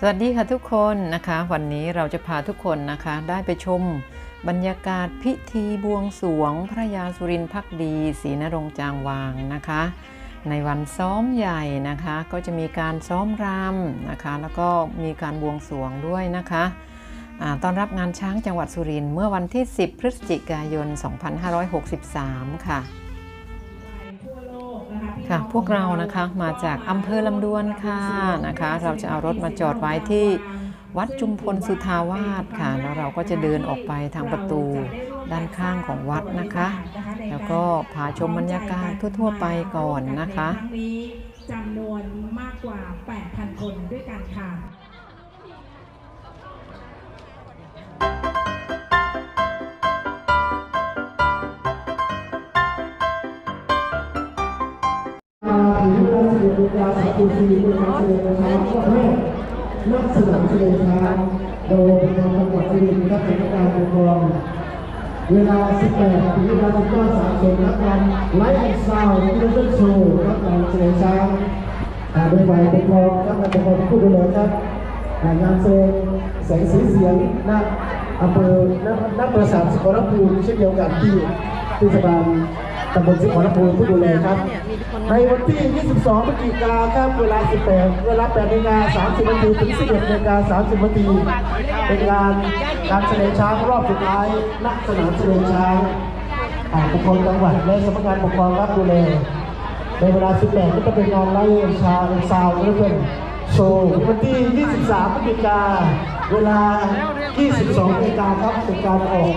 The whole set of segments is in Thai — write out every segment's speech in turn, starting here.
สวัสดีค่ะทุกคนนะคะ วันนี้เราจะพาทุกคนนะคะ ได้ไปชมบรรยากาศพิธีบวงสวงพระยาสุรินทร์พักดีศรีนรงจางวางนะคะ ในวันซ้อมใหญ่นะคะ ก็จะมีการซ้อมรำนะคะ แล้วก็มีการบวงสวงด้วยนะคะอตอนรับงานช้างจังหวัดสุรินทร์เมื่อวันที่ 10 พฤศจิกายน 2563 ค่ะ ค่ะพวกเรานะคะมาจากอำเภอลำดวนค่ะนะคะ เราจะเอารถมาจอดไว้ที่วัดจุมพลสุทาวาสค่ะ แล้วเราก็จะเดินออกไปทางประตูด้านข้างของวัดนะคะ แล้วก็พาชมบรรยากาศทั่วๆไปก่อนนะคะจำนวนมากกว่า 8,000 คนด้วยกันค่ะุกดาสักตีมือมาเชิญนักสนามเสด็จช้างโดยเป็นจังหวัดสุรินทร์ครับเป็นการปกครองเวลา 18ถึงเวลา19 30นักการไลฟ์แอนด์ซาวด์ที่เราโชว์นักการเสด็จช้างอ่าโดยฝ่ายปกครองนักการปกครองผู้ดูแลครับงานแสดงแสงสีเสียงณอำเภอณณปราสาทสุขรภูมิเช่นเดียวกันที่เทศบาล ตำบลสุขรภูมิผู้ดูแลครับ ในวันที่ 22พฤศจิกายนครับเวลา 18 เวลา8นาฬิกา30นาทีถึง 11นาฬิกา30นาทีเป็นงานการแสดงช้างรอบสุดท้ายณสนามแสดงช้างอ่าปกครองจังหวัดและสำนักงานปกครองรับดูแลในเวลา 18 ก็จะเป็นงานไล่ชาซาวด์และเป็นโชว์วันที่ 23พฤศจิกายนเวลา 22นาฬิกาครับเป็นการออก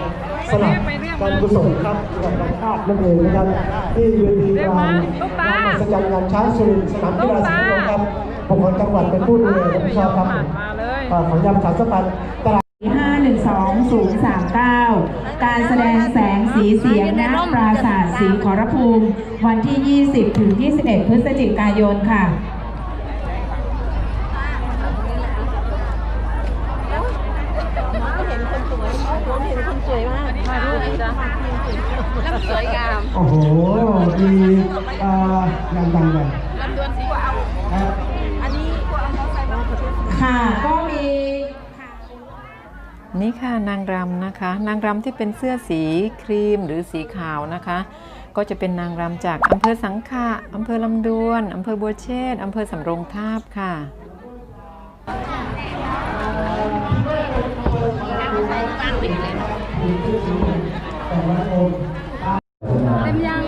สลับการกุศลครับกับการภาพนั่นเองนะครับที่เวทีกลางงานมหัศจรรย์งานช้างสุรินทร์สนามกีฬาสมุทรครับปกครองจังหวัดเป็นผู้ดูแลรับผิดชอบครับอ่าขอย้ำสารสัมพันธ์ตลาด512039 การแสดงแสงสีเสียงณปราสาทสีขอรภูมิ วันที่ 20 ถึง 21 พฤศจิกายนค่ะ เห็นคนสวยผมเห็นคนสวยมาก ถ่ายรูปจ้ะแล้วสวยงามโอ้โหดีอ่าอย่างดังเลยลำดวนสีกว่าเอาครับอันนี้กว่าเอาเขาใส่มาขอโทษค่ะก็มีนี่ค่ะนางรำนะคะ นางรำที่เป็นเสื้อสีครีมหรือสีขาวนะคะ ก็จะเป็นนางรำจากอำเภอสังขะอำเภอลำดวนอำเภอบัวเชษฐ์อำเภอสำโรงทาบค่ะ เต็มยัง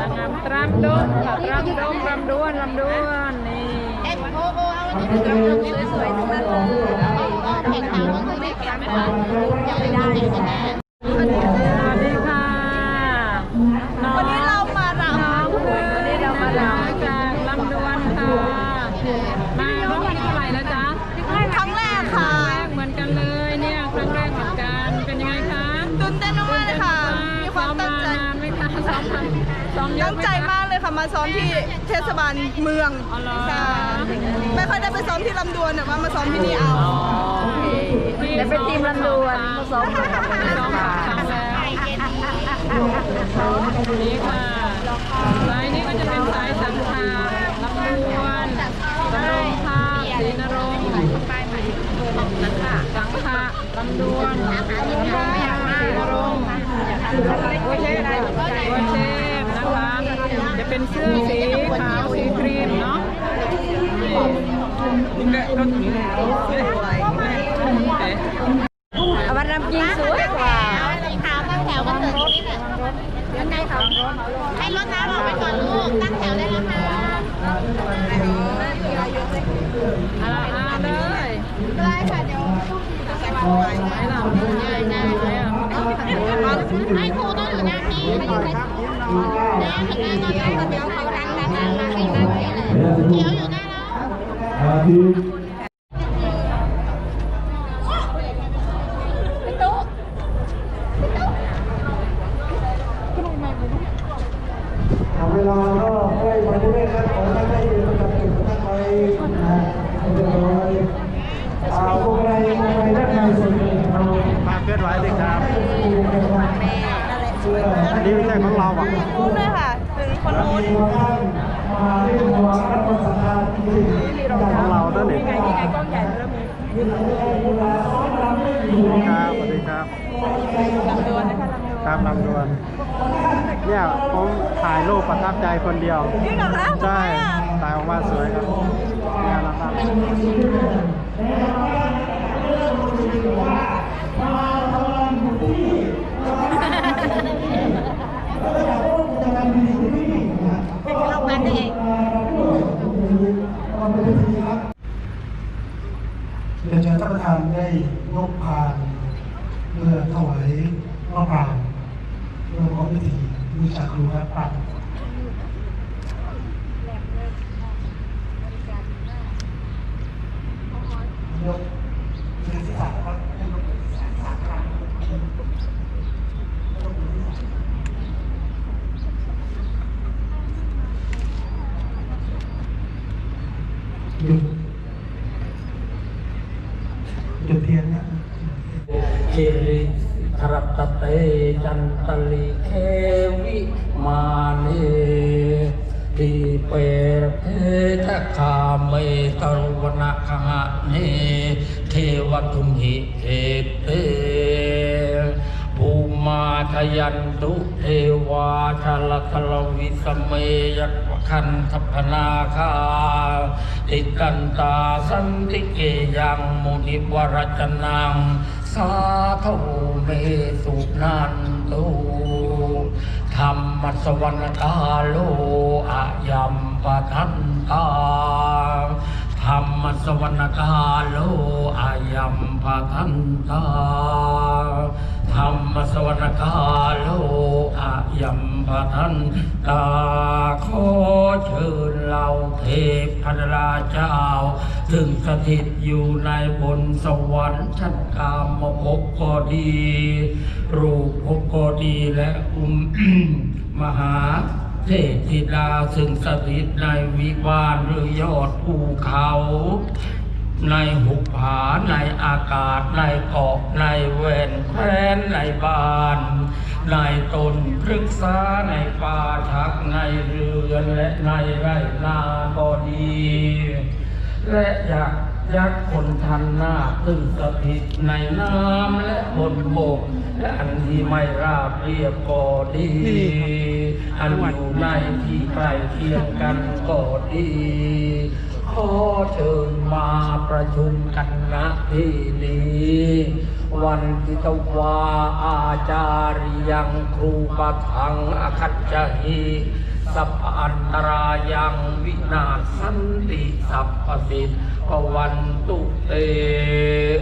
นางามตรมดงค่ะตรำดงรำดวนรำดวนนี่เอ็มโอโอเอาอันนี้เป็นลำสวยๆทั้งนั้นเลยแข่งขันก็คือไม่แข่งไม่ได้ยังไม่ได้ คะมากเลยค่ะมาซ้อมที่เทศบาลเมืองอ๋อเหรอใช่ไม่ค่อยได้ไปซ้อมที่ลำดวนแต่ว่ามาซ้อมที่นี่เอาและเป็นทีมลำดวนมาซ้อมกับซ้อมกับครั้งแล้วนี่ค่ะสายนี้ก็จะเป็นสายสังขารลำดวนสำโรงภาพศรีนรงค์สังขะสังขะลำดวนสำโรงภาพศรีนรงค์วัวเชษวัวเชษนะคะ จะ เป็นเสื้อสีขาวสีครีมเนาะวันรำยิงสวยกว่าขาวตั้งแถวกันเถอะนี่แหละยังไงคะให้รถน้ำออกไปก่อนลูก ตั้งแถวได้แล้วค่ะอ่าอ่าเลยได้ค่ะ เดี๋ยวไหนล่ะไหนอะ ให้ครูต้องอยู่หน้าที่นหน้าถึงหน้าตอนนี้เดี๋ยวเขาดังดังดังมาให้หน้าที่เลยเขียวอยู่หน้าแล้วอ่าทีม พี่ตุ๊ก อ่าเวลาก็ใกล้มาเรื่อยๆครับขอให้ได้เรียนประจำจุดท่านไปนะเรียบร้อยอ่าพวกใดพวกใดด้านในส่วนหนึ่งเรา มาเคลื่อนไหวเลยครับ เสื้อ อันนี้ไม่ใช่ของเราอะ พูดด้วยค่ะ ถึงคนนู้น มีท่านมาเรียกว่ารับประทานที่ ของเรานั่นเองนี่ไงนี่ไงกล้องใหญ่เริ่มมีครับสวัสดีครับลำดวนนะคะครับลำดวนเนี่ยผมถ่ายรูปประทับใจคนเดียวนี่เหรอคะใช่ถ่ายออกมาสวยครับเนี่ยนะครับเรามาเอง ความเป็นที่ดี๋ยวเชิญท่านประธานได้ยกพานเพื่อถวายพระปางเพื่อขอพิธีบูชาครูครับปรางยกมือที่สามครับยกมือที่สามสามครั้งยกมือที่สามหยุด จุดเทียนเนี่ย เจริทรัต เตจันตลิเควิมาเนทีเปรเทตคาเมตรุวนาคหะเน ทยันตุเทวาชาลทลวิสเมยักขันทัพนาคาติกันตาสันติเกยังมุนิวรจนัง สาธุเมสุนันตุธรรมสวรรกาโลอายัมปะทันตาธรรมสวรรกาโลอายัมปะทันตา ธรรมสวรรกาโลอายัมปะทันตาขอเชิญเราเทพพนราเจ้าซึ่งสถิตอยู่ในบนสวรรค์ชั้นกามภพก็ดี รูปภพก็ดีและอุมมหาเทพธิดาซึ่งสถิตในวิวานหรือยอดภูเขา ในหุบผาในอากาศ ในเกาะในแว่นแคว้นในบ้าน ในต้นพฤกษาในป่าชักในเรือนและในไร่นาก็ดี และอยากยักษ์คนทันหน้าตึงสถิตในน้ำและบนบกและอันที่ไม่ราบเรียบก็ดี อันอยู่ในที่ใกล้เคียงกันก็ดี ขอเชิญมาประชุมกันณที่นี้ วันทิตวาอาจาริยังครูปะทังอคัจจหิสัพอันตรายังวินาศสันติสัพพสิทธิ์ปวันตุเต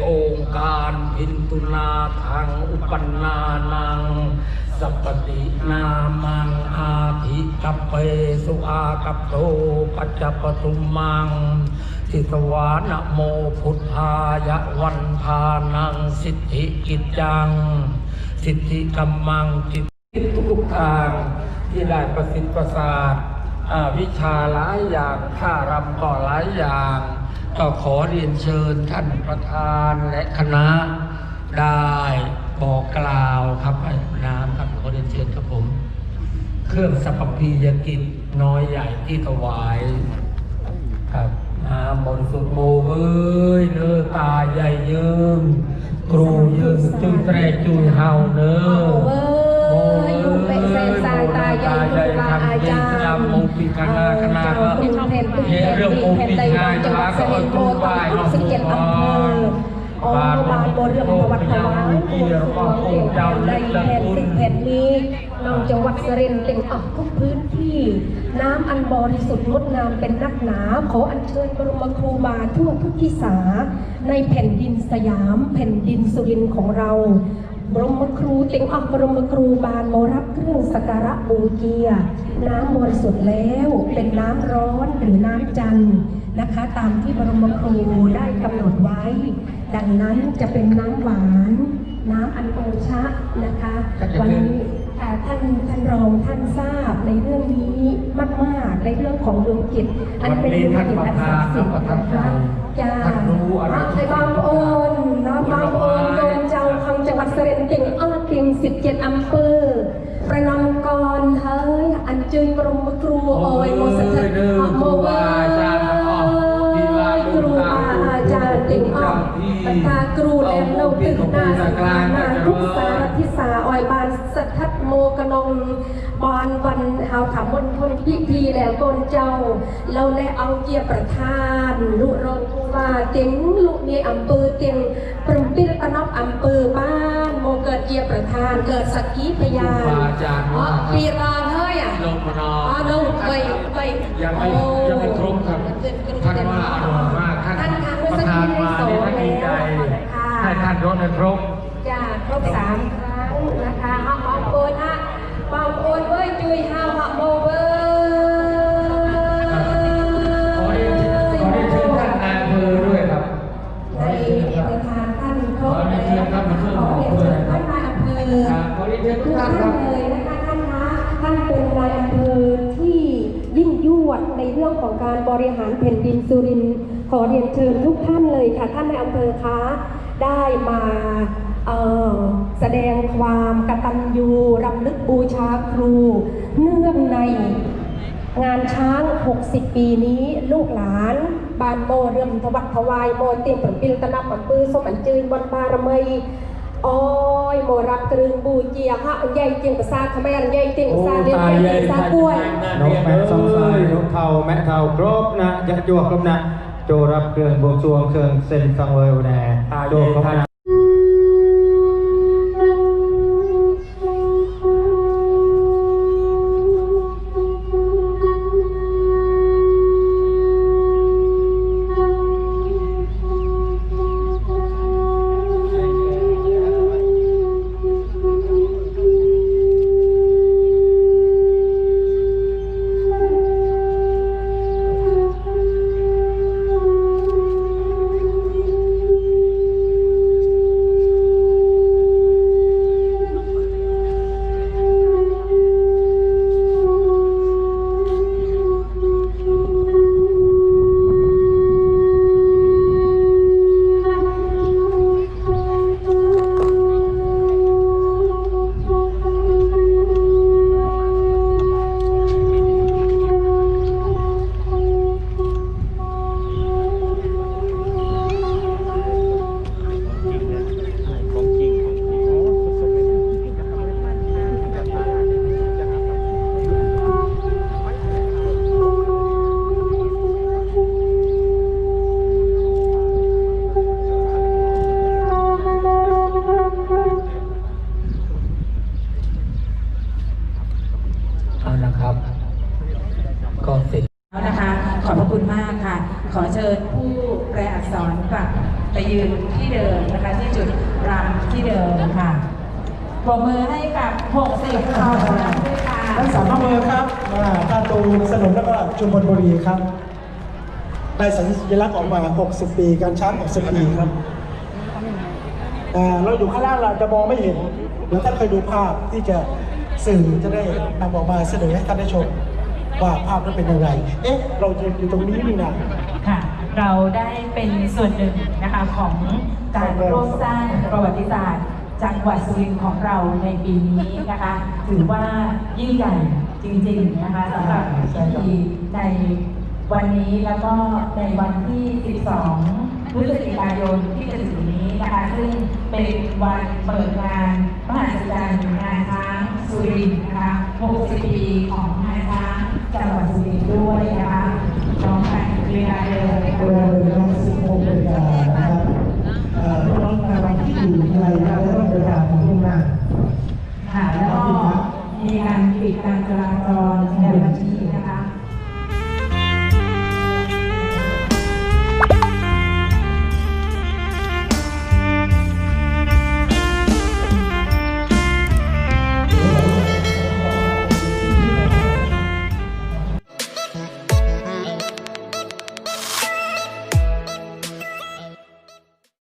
องค์การพินตุนาทังอุปนนานัง สัพปตินามังอาทิกัปเปสุอากัปโตปัจจปตุมัง ทิสวานะโมพุทธายะวันทานังสิทธิกิจจัง สิทธิกัมมังจิตทุกทางที่ได้ประสิทธิประสาทวิชาหลายอย่างท่ารำก็หลายอย่าง ก็ขอเรียนเชิญท่านประธานและคณะได้บอกกล่าวครับน้ำครับ เรียนเชิญครับผม เครื่องสัพพียกิจน้อยใหญ่ที่ถวาย ครับน้ำบริสุทธิ์โมเอ้ยเนื้อตาใหญ่ยืมครูยืมจุยแตรจุยเฮาเนื้อโอ้ยลูกเป็ดแฟนสายตาใหญ่ลูกลาอาจารย์สามโมปิคณาคณาก็เห็นเยเรื่องโมปิคณาคณาก็เอาตู้ไหว้เนาะสิบเจ็ อำเภออ๋อบางบนเรื่องประวัติวายปู่หลวงเก่งได้แผ่นสิบแผ่นนี้น้องจังหวัดสรินเต็มออกทุกพื้นที่ น้ำอันบริสุทธิ์งดงามเป็นนักหนา ขออัญเชิญบรมครูบาทั่วทุกทิศา ในแผ่นดินสยาม แผ่นดินสุรินของเราบรมครูเต็งออกบรมครูบานมรับเครื่องสักการะบูเกีย น้ำบริสุทธิ์แล้วเป็นน้ำร้อนหรือน้ำจันนะคะ ตามที่บรมครูได้กำหนดไว้ ดังนั้นจะเป็นน้ำหวาน น้ำอันโอชะนะคะ วันนี้อ่าท่านท่านรองท่านทราบในเรื่องนี้มากๆในเรื่องของดวงจิตอันเป็นดวงจิตอันศักดิ์สิทธิ์นะคะจ้าท่านรู้อะไรไอ้บางโอนนะบางโอนโดนเจ้าคำจังหวัดสระบุรีเก่งอ้อเก่งสิบเจ็ดอำเภอประนามกรเฮ้ยอันเจิญบรมครูโอยโมสถิตเด้อโมครูเว้บาอาจารย์ทั้งออกที่ว่า ติ่งอ้อมบรรดาครูแลมเราตึกนาสกานาทุกสารทิสาออยบานสัทธัดโมกนงบานวันเฮาถามมนทนพิธีแล้วกนเจ้า เราและเอาเกียรติประธานลุรองผู้ว่าเต็งลุเนียอำเภอเต็งปรมปิรตนอบอำเภอบ้านโมเกิดเกียรติประธานเกิดสักขีพยานครูบาอาจารย์ว่าอ๋อปีรานเฮ้ยอะลงมานออ๋อนลงไปไปยังไม่ยังไม่ครบครับท่านว่าอร่อยมากท่านประธานมานี่ท่านดีใจให้ ท่านรถครบจ้าครบสามครั้งนะคะห้องห้องโอนฮะห้องโอนเว้ยจุยห้าห้อโมเวอรียนขอเรียนเชิญท่านนายอำเภอด้วยครับในประธานท่านครบขอเรียนเชิญท่านมาช่วยขอเรียนเชิญท่านนายอำเภอครับขอเรียนเชิญทุทุกท่านครับเลยนะคะท่านคะท่านเป็นนายอำเภอที่ยิ่งยวดในเรื่องของการบริหารแผ่นดินสุรินทร์ขอเรียนเชิญทุกท่านเลยค่ะท่านในายอำเภอคะ ได้มาเอ่อแสดงความกตัญญูรำลึกบูชาครู เนื่องในงานช้าง 60 ปีนี้ลูกหลานบานโมเรื่มทวัดถวายโมเตียมผลปิลตนับปันปือสมอันจืนบนบารมีอ้อยโมรับตรึงบูเจียฮะอันใหญ่เจียงภาษาขแมรใหญ่เจียงภาษาเลียนใหญ่เจียงภาษากล้วยนกแม่สองสายนกเทาแม่เทาครบนะยักษ์ยวกครบนะ โจรับเครื่องบวงสรวงเครื่องเส้นสังเวยแน่โจครบนะเอา 60ข่าวด้วยค่ะทั้งสามอำเภอครับมาตาตูนสนุนแล้วก็ชุมพลบุรีครับได้สัญลักษณ์ออกมา 60 ปีการช้าง60 ปีครับอ่าเราอยู่ข้างล่างเราจะมองไม่เห็นเดี๋ยวท่านเคยดูภาพที่จะสื่อจะได้นำออกมาเสนอให้ท่านได้ชมว่าภาพนั้นเป็นอย่างไร เอ๊ะ เรายืนอยู่ตรงนี้นี่นะค่ะ เราได้เป็นส่วนหนึ่งนะคะของการร่วมสร้างประวัติศาสตร์ จังหวัดสุรินทร์ของเราในปีนี้นะคะ ถือว่ายิ่งใหญ่จริงๆนะคะสำหรับพิธีในวันนี้แล้วก็ในวันที่ 12 พฤศจิกายนที่จะถึงนี้นะคะ ซึ่งเป็นวันเปิดงานมหัศจรรย์งานช้างสุรินทร์นะคะ 60 ปีของงานช้างจังหวัดสุรินทร์ด้วยนะคะน้องกันเวลาเดินเวลา ค่ะแล้วก็มีการปิดการจราจรในวันที่